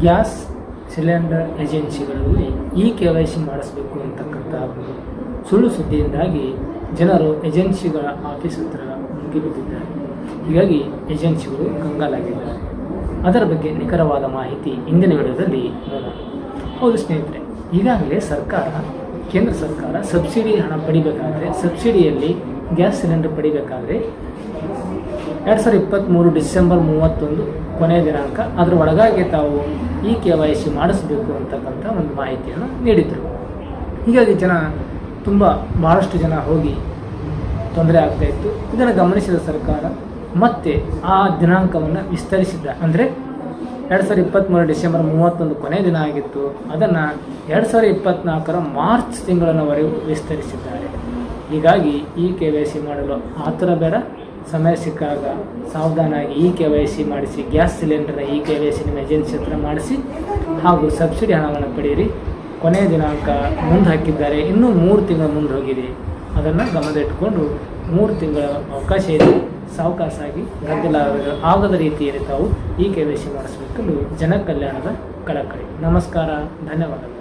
Gas cylinder ಏಜೆನ್ಸಿಗಳಲ್ಲಿ E K Y C ಮಾಡಿಸಬೇಕು ಅಂತಕ್ಕಂಥ ಸುಳ್ಳು ಸುದ್ದಿಯಿಂದಾಗಿ ಜನರು ಏಜೆನ್ಸಿಗಳ ಆಫೀಸ್ ಹತ್ರ ಮುಗಿಬಿದ್ದಿದ್ದಾರೆ ಹೀಗಾಗಿ ಏಜೆನ್ಸಿಗಳು ಕಂಗಾಲಾಗಿದ್ದಾರೆ. ಅದರ ಬಗ್ಗೆ ನಿಖರವಾದ ಮಾಹಿತಿ ಇಂದಿನ ವಿಡಿಯೋದಲ್ಲಿ ನೋಡೋಣ ಹೌದು ಸ್ನೇಹಿತರೆ, ಈಗಾಗಲೇ ಸರ್ಕಾರ, ಕೇಂದ್ರ ಸರ್ಕಾರ ಸಬ್ಸಿಡಿ ಹಣ ಪಡಿಬೇಕಾದರೆ, ಸಬ್ಸಿಡಿಯಲ್ಲಿ ಗ್ಯಾಸ್ ಸಿಲಿಂಡರ್ ಪಡಿಬೇಕಾದ್ರೆ ಎರಡು ಸಾವಿರದ ಇಪ್ಪತ್ತ್ಮೂರು ಡಿಸೆಂಬರ್ ಮೂವತ್ತೊಂದು ಕೊನೆಯ ದಿನಾಂಕ. ಅದರ ಒಳಗಾಗಿ ತಾವು ಈ ಕೆ ವೈ ಸಿ ಮಾಡಿಸಬೇಕು ಅಂತಕ್ಕಂಥ ಒಂದು ಮಾಹಿತಿಯನ್ನು ನೀಡಿದರು. ಹೀಗಾಗಿ ಜನ ತುಂಬ ಭಾಳಷ್ಟು ಜನ ಹೋಗಿ ತೊಂದರೆ ಆಗ್ತಾ ಇತ್ತು. ಇದನ್ನು ಗಮನಿಸಿದ ಸರ್ಕಾರ ಮತ್ತೆ ಆ ದಿನಾಂಕವನ್ನು ವಿಸ್ತರಿಸಿದ್ದ. ಅಂದರೆ ಎರಡು ಸಾವಿರದ ಇಪ್ಪತ್ತ್ಮೂರು ಡಿಸೆಂಬರ್ ಮೂವತ್ತೊಂದು ಕೊನೆಯ ದಿನ ಆಗಿತ್ತು. ಅದನ್ನು ಎರಡು ಸಾವಿರದ ಇಪ್ಪತ್ತ್ನಾಲ್ಕರ ಮಾರ್ಚ್ ತಿಂಗಳವರೆಗೂ ವಿಸ್ತರಿಸಿದ್ದಾರೆ. ಹೀಗಾಗಿ ಈ ಕೆ ವೈ ಸಿ ಮಾಡಲು ಆತುರ ಬೇಡ. ಸಮಯ ಸಿಕ್ಕಾಗ ಸಾವಧಾನಾಗಿ ಇ ಕೆ ವೈ ಸಿ ಮಾಡಿಸಿ, ಗ್ಯಾಸ್ ಸಿಲಿಂಡರ್ನ ಇ ಕೆ ವೈ ಸಿ ನಿಮ್ಮ ಏಜೆನ್ಸಿ ಹತ್ರ ಮಾಡಿಸಿ ಹಾಗೂ ಸಬ್ಸಿಡಿ ಹಣವನ್ನು ಪಡೆಯಿರಿ. ಕೊನೆಯ ದಿನಾಂಕ ಮುಂದೆ ಹಾಕಿದ್ದಾರೆ. ಇನ್ನೂ ಮೂರು ತಿಂಗಳ ಮುಂದೆ ಹೋಗಿದೆ. ಅದನ್ನು ಗಮನದಿಟ್ಟುಕೊಂಡು ಮೂರು ತಿಂಗಳ ಅವಕಾಶ ಇದೆ. ಸಾವಕಾಶಾಗಿ ಗದ್ದಲ ಆಗದ ರೀತಿಯಲ್ಲಿ ತಾವು ಈ ಕೆ ವೈ ಸಿ ಮಾಡಿಸಬೇಕೆಂದು ಜನಕಲ್ಯಾಣದ ಕಳಕಳಿ. ನಮಸ್ಕಾರ. ಧನ್ಯವಾದಗಳು.